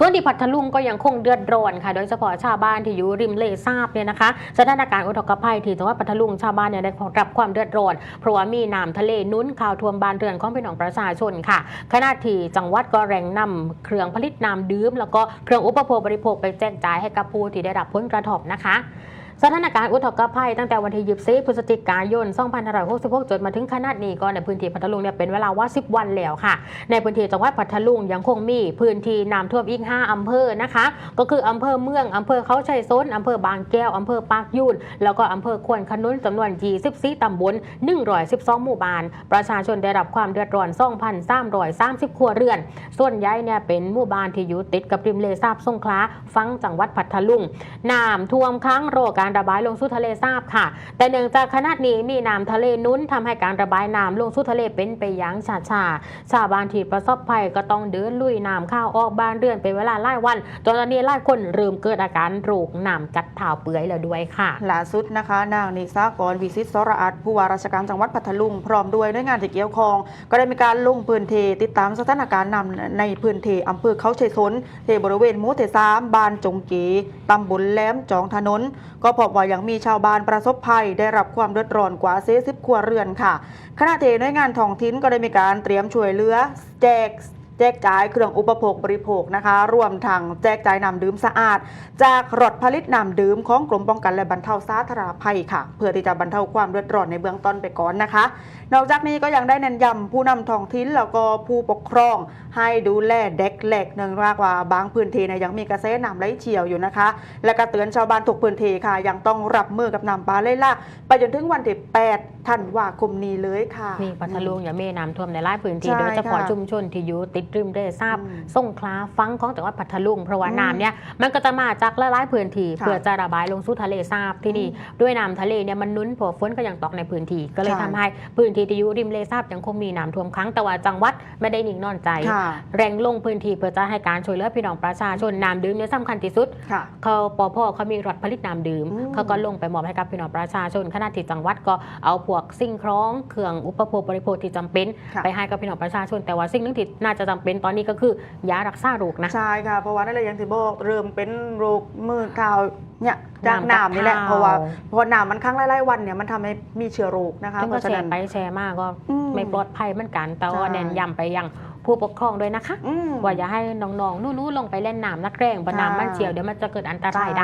ส่วนที่พัทลุงก็ยังคงเดือดร้อนค่ะ โดยเฉพาะชาวบ้านที่อยู่ริมเลทราบเนี่ยนะคะสถานการณ์อุทกภัยที่จังหวัดพัทลุงชาวบ้านเนี่ยได้รับความเดือดร้อนเพราะว่ามีน้ำทะเลนุ้นข่าวท่วมบ้านเรือนของพี่น้องประชาชนค่ะขณะที่จังหวัดก็แรงนำเครื่องผลิตน้ำดื่ม แล้วก็เครื่องอุปโภคบริโภคไปแจกจ่ายให้กับผู้ที่ได้รับผลกระทบนะคะ สถานการณ์อุทกภัยตั้งแต่วันที่24พฤศจิกายน 2566 จนมาถึงขนาดนี้ก็ในพื้นที่พัทลุงเนี่ยเป็นเวลาว่า 10 วันแล้วค่ะ ในพื้นที่จังหวัดพัทลุงยังคงมีพื้นที่น้ำท่วมอีก 5 อำเภอนะคะ ก็คืออำเภอเมืองอำเภอเขาชัยซนอำเภอบางแก้วอำเภอปากยูนแล้วก็อำเภอควนขนุนจำนวน 24 ตำบล 112 หมู่บ้าน ประชาชนได้รับความเดือดร้อน 2,330 ครัวเรือน ส่วนใหญ่เนี่ยเป็นหมู่บ้านที่อยู่ติดกับริมเลสาบสงขลาฟังจังหวัดพัทลุงน้ำท่วมค้างรอการระบายลงสู่ทะเลสาบค่ะ แต่เนื่องจากขนาดนี้มีน้ำทะเลนุ้นทำให้การระบายน้ำลงสู่ทะเลเป็นไปอย่างช้าๆชาวบ้านที่ประสบภัยก็ต้องเดินลุยน้ำข้าวออกบ้านเรือนเป็นเวลาหลายวัน จนตอนนี้หลายคนเริ่มเกิดอาการโรคน้ำกัดเท้าเปื่อยแล้วด้วยค่ะล่าสุดนะคะ นางนิสากรวิสิตสระอัตผู้ว่าราชการจังหวัดพัทลุงพร้อมด้วยหน่วยงานที่เกี่ยวข้อง ก็ได้มีการลงพื้นที่ติดตามสถานการณ์น้ำในพื้นที่อำเภอเขาชัยสนที่บริเวณหมู่เทสามบ้านจงกีตำบลแหลมจองถนนก็พบว่ายังมีชาวบ้านประสบภัยได้รับความเดือดร้อนกว่าเซสิบครัวเรือนค่ะ ขณะที่หน่วยงานท้องถิ่นก็ได้มีการเตรียมช่วยเหลือแจกแจกจ่ายเครื่องอุปโภคบริโภคนะคะ รวมทั้งแจกจ่ายน้ำดื่มสะอาด จากรถผลิตน้ำดื่มของกรมป้องกันและบรรเทาสาธารณภัยค่ะ เพื่อที่จะบรรเทาความเดือดร้อนในเบื้องต้นไปก่อนนะคะนอกจากนี้ก็ยังได้เน้นย้ำผู้นำท้องถิ่นแล้วก็ผู้ปกครอง ให้ดูแลเด็กเล็กเนื่องจากว่าบางพื้นที่เนี่ยยังมีกระแสน้ำไหลเชี่ยวอยู่นะคะ และก็เตือนชาวบ้านทุกพื้นที่ค่ะ ยังต้องรับมือกับน้ำปลาไหลหลากไปจนถึงวันที่8ธันวาคมนี้เลยค่ะมีพัทลุงอย่ามีน้ำท่วมในหลายพื้นที่ใช่โดยเฉพาะค่ะชุมชนที่อยู่ติดริมทะเลสาบอืมสงขลาฟังของจังหวัดพัทลุงเพราะว่าอืมน้ำเนี่ยมันก็จะมาจากหลายๆพื้นที่ค่ะเพื่อจะระบายลงสู่ทะเลสาบที่นี่อืมด้วยน้ำทะเลเนี่ยมันนุ้นพอฝนก็ยังตกในพื้นที่ก็เลยใช่ทำให้พื้นที่ที่อยู่ริมทะเลสาบยังคงมีน้ำท่วมครั้งแต่ว่าจังหวัดไม่ได้นิ่งนอนใจค่ะแรงลงพื้นที่เพื่อจะให้การช่วยเหลือพี่น้องประชาชนน้ำดื่มเนี่ยสำคัญที่สุดค่ะเขาปอพ่อเขามีรถผลิตน้ำดื่มอืมเขาก็ลงไปมอบให้กับพี่น้องประชาชนขณะที่จังหวัดก็เอาพวกสิ่งคล้องเครื่องอุปโภคบริโภคที่จำเป็นค่ะไปให้กับพี่น้องประชาชน แต่ว่าสิ่งหนึงที่น่าจะจำเป็นตอนนี้ก็คือยารักษาโรคนะใช่ค่ะเพราะว่านั่นแหละอยังที่บอกเริ่มเป็นโรคมือเท้าเนี่ยจากน้ำกัดน้ำนี่แหละเท้าเพราะว่าพอน้ำมันครั้งไล่ๆวันเนี่ยมันทำให้มีเชื้อโรคนะคะซึ่งเพก็ราะฉะแชนั้นร์ไปแชร์มากก็อืมไม่ปลอดภัยเหมือนกัน แต่ว่าใช่แนะนย้ำไปยังผู้ปกครองด้วยนะคะอืมว่าอย่าให้น้องๆนู่นๆลงไปเล่นน้ำนักแรงบนน้ำมันค่ะเฉียวเดี๋ยวมันจะเกิดอันตรายได้